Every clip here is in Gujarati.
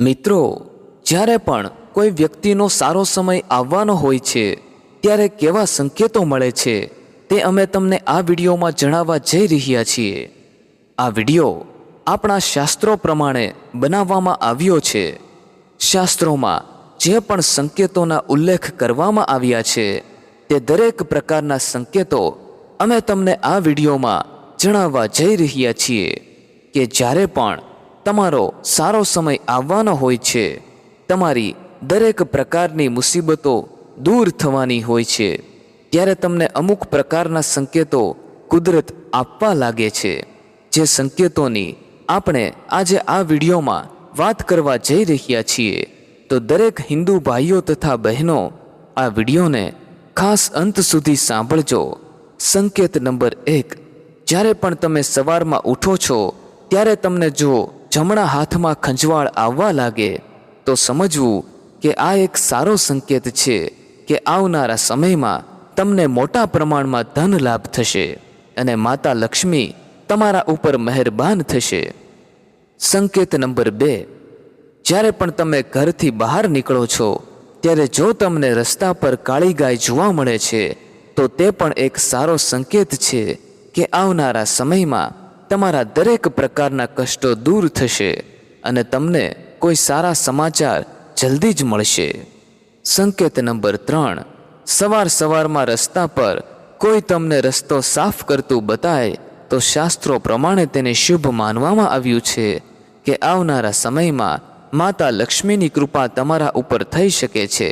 મિત્રો, જ્યારે પણ કોઈ વ્યક્તિનો સારો સમય આવવાનો હોય છે, ત્યારે કેવા સંકેતો મળે છે, તે અમે તમને આ વિડીયોમાં જણાવવા જઈ રહ્યા છીએ. આ વીડિયો આપણા શાસ્ત્રો પ્રમાણે બનાવવામાં આવ્યો છે. શાસ્ત્રોમાં જે પણ સંકેતોના ઉલ્લેખ કરવામાં આવ્યા છે, તે દરેક પ્રકારના સંકેતો અમે તમને આ વિડીયોમાં જણાવવા જઈ રહ્યા છીએ કે જ્યારે પણ તમારો સારો સમય આવવાનો હોય છે. તમારી દરેક પ્રકારની મુસીબતો દૂર થવાની હોય છે. ત્યારે તમને અમુક પ્રકારના સંકેતો કુદરત આપવા લાગે છે. જે સંકેતોની આપણે આજે આ વિડીયોમાં વાત કરવા જઈ રહ્યા છીએ. તો દરેક હિન્દુ ભાઈઓ તથા બહેનો, આ વિડીયોને ખાસ અંત સુધી સાંભળજો. સંકેત નંબર એક. જ્યારે પણ તમે સવારમાં ઉઠો છો, ત્યારે તમને જો જમણા હાથમાં ખંજવાળ આવવા લાગે, તો સમજવું કે આ એક સારો સંકેત છે કે આવનારા સમયમાં તમને મોટા પ્રમાણમાં ધન લાભ થશે અને માતા લક્ષ્મી તમારા ઉપર મહેરબાન થશે. સંકેત નંબર બે. જ્યારે પણ તમે ઘરથી બહાર નીકળો છો, ત્યારે જો તમને રસ્તા પર કાળી ગાય જોવા મળે છે, તો તે પણ એક સારો સંકેત છે કે આવનારા સમયમાં તમારા દરેક પ્રકારના કષ્ટો દૂર થશે અને તમને કોઈ સારા સમાચાર જલ્દી જ મળશે. સંકેત નંબર ત્રણ, સવાર સવારમાં રસ્તા પર કોઈ તમને રસ્તો સાફ કરતું બતાય તો શાસ્ત્રો પ્રમાણે તેને શુભ માનવામાં આવ્યું છે કે આવનારા સમયમાં માતા લક્ષ્મીની કૃપા તમારા ઉપર થઈ શકે છે.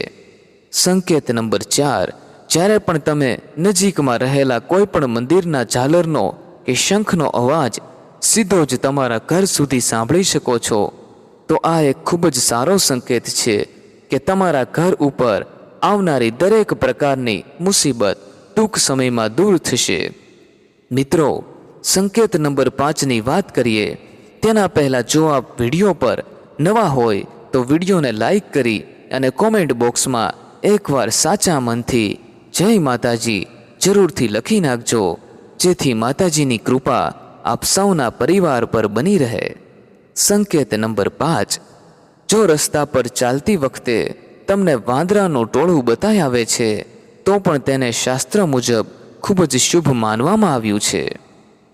સંકેત નંબર ચાર, જ્યારે પણ તમે નજીકમાં રહેલા કોઈ પણ મંદિરના ઝાલરનો કે શંખનો અવાજ સીધો જ તમારા ઘર સુધી સાંભળી શકો છો, તો આ એક ખૂબ જ સારો સંકેત છે કે તમારા ઘર ઉપર આવનારી દરેક પ્રકારની મુસીબત ટૂંક સમયમાં દૂર થશે. મિત્રો, સંકેત નંબર પાંચની વાત કરીએ, તેના પહેલાં જો આપ વીડિયો પર નવા હોય, તો વિડીયોને લાઈક કરી અને કોમેન્ટ બોક્સમાં એકવાર સાચા મનથી જય માતાજી જરૂરથી લખી નાખજો. જેથી માતાજીની કૃપા આપ સૌના પરિવાર પર બની રહે. સંકેત નંબર પાંચ. જો રસ્તા પર ચાલતી વખતે તમને વાંદરાનું ટોળું બતાય આવે છે, તો પણ તેને શાસ્ત્ર મુજબ ખૂબ જ શુભ માનવામાં આવ્યું છે.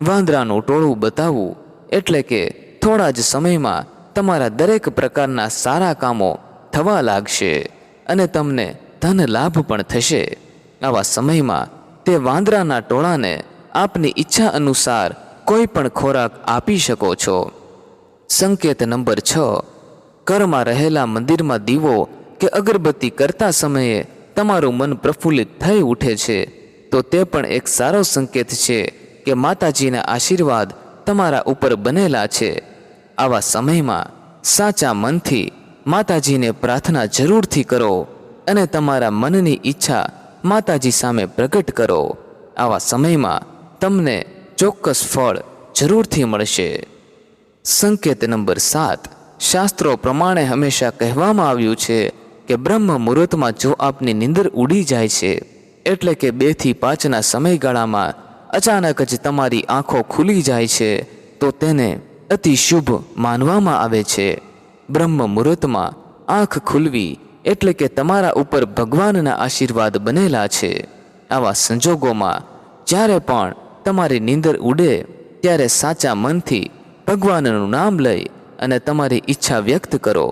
વાંદરાનું ટોળું બતાવવું એટલે કે થોડા જ સમયમાં તમારા દરેક પ્રકારના સારા કામો થવા લાગશે અને તમને ધન લાભ પણ થશે. આવા સમયમાં તે વાંદરાના ટોળાને આપની ઈચ્છા અનુસાર કોઈ પણ ખોરાક આપી શકો છો. સંકેત નંબર છ. ઘરમાં રહેલા મંદિરમાં દીવો કે અગરબત્તી કરતા સમયે તમારું મન પ્રફુલ્લિત થઈ ઉઠે છે, તો તે પણ એક સારો સંકેત છે કે માતાજીના આશીર્વાદ તમારા ઉપર બનેલા છે. આવા સમયમાં સાચા મનથી માતાજીને પ્રાર્થના જરૂરથી કરો અને તમારા મનની ઈચ્છા માતાજી સામે પ્રગટ કરો. આવા સમયમાં તમને ચોક્કસ ફળ જરૂરથી મળશે. સંકેત નંબર સાત. શાસ્ત્રો પ્રમાણે હંમેશા કહેવામાં આવ્યું છે કે બ્રહ્મ મુહૂર્તમાં જો આપની નિંદર ઉડી જાય છે, એટલે કે બેથી પાંચના સમયગાળામાં અચાનક જ તમારી આંખો ખુલી જાય છે, તો તેને અતિ શુભ માનવામાં આવે છે. બ્રહ્મ મુહૂર્તમાં આંખ ખુલવી એટલે કે તમારા ઉપર ભગવાનના આશીર્વાદ બનેલા છે. આવા સંજોગોમાં જ્યારે પણ તમારી નીંદર ઉડે ત્યારે સાચા મનથી ભગવાનનું નામ લઈ અને તમારી ઈચ્છા વ્યક્ત કરો.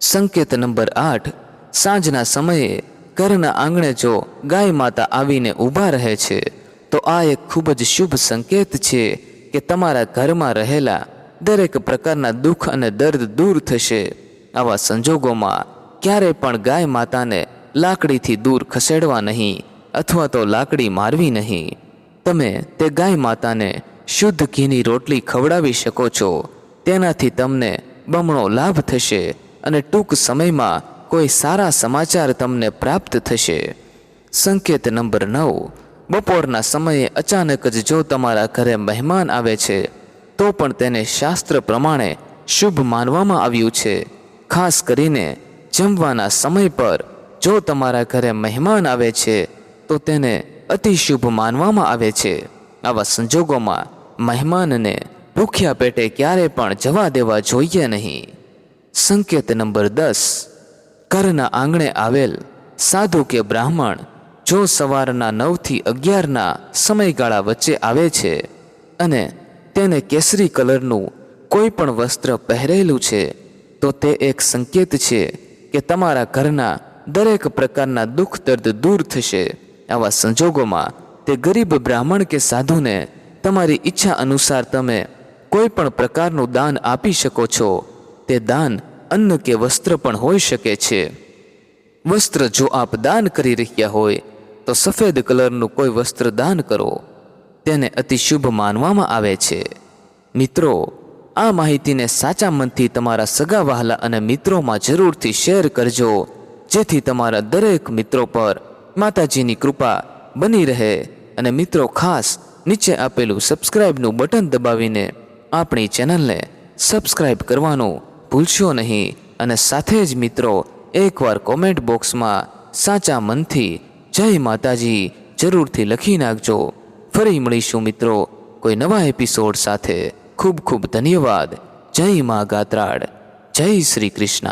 સંકેત નંબર આઠ. સાંજના સમયે ઘરના આંગણે જો ગાય માતા આવીને ઊભા રહે છે, તો આ એક ખૂબ જ શુભ સંકેત છે કે તમારા ઘરમાં રહેલા દરેક પ્રકારના દુઃખ અને દર્દ દૂર થશે. આવા સંજોગોમાં ક્યારે પણ ગાય માતાને લાકડીથી દૂર ખસેડવા નહીં અથવા તો લાકડી મારવી નહીં. તમે તે ગાય માતાને શુદ્ધ ઘીની રોટલી ખવડાવી શકો છો. તેનાથી તમને બમણો લાભ થશે અને ટૂંક સમયમાં કોઈ સારા સમાચાર તમને પ્રાપ્ત થશે. સંકેત નંબર નવ. બપોરના સમયે અચાનક જ જો તમારા ઘરે મહેમાન આવે છે, તો પણ તેને શાસ્ત્ર પ્રમાણે શુભ માનવામાં આવ્યું છે. ખાસ કરીને જમવાના સમય પર જો તમારા ઘરે મહેમાન આવે છે, તો તેને અતિ શુભ માનવામાં આવે છે. આવા સંજોગોમાં મહેમાનને ભૂખ્યા પેટે ક્યારે પણ જવા દેવા જોઈએ નહીં. સંકેત નંબર દસ. ઘરના આંગણે આવેલ સાધુ કે બ્રાહ્મણ જો સવારના નવથી અગિયારના સમયગાળા વચ્ચે આવે છે અને તેને કેસરી કલરનું કોઈ પણ વસ્ત્ર પહેરેલું છે, તો તે એક સંકેત છે કે તમારા ઘરના દરેક પ્રકારના દુઃખ દર્દ દૂર થશે. આવા સંજોગોમાં તે ગરીબ બ્રાહ્મણ કે સાધુને તમારી ઈચ્છા અનુસાર તમે કોઈ પણ પ્રકારનું દાન આપી શકો છો. તે દાન અન્ન કે વસ્ત્ર પણ હોઈ શકે છે. વસ્ત્ર જો આપ દાન કરી રહ્યા હોય, તો સફેદ કલરનું કોઈ વસ્ત્ર દાન કરો. તેને અતિશુભ માનવામાં આવે છે. મિત્રો, આ માહિતીને સાચા મનથી તમારા સગા વહાલા અને મિત્રોમાં જરૂરથી શેર કરજો, જેથી તમારા દરેક મિત્રો પર માતાજીની કૃપા બની રહે અને મિત્રો ખાસ નીચે આપેલું સબસ્ક્રાઇબનું બટન દબાવીને આપણી ચેનલને સબસ્ક્રાઇબ કરવાનું ભૂલશો નહીં અને સાથે જ મિત્રો એકવાર કોમેન્ટ બોક્સમાં સાચા મનથી જય માતાજી જરૂરથી લખી નાખજો. ફરી મળીશું મિત્રો કોઈ નવા એપિસોડ સાથે. ખૂબ ખૂબ ધન્યવાદ. જય મા ગાત્રાડ જય શ્રી કૃષ્ણ.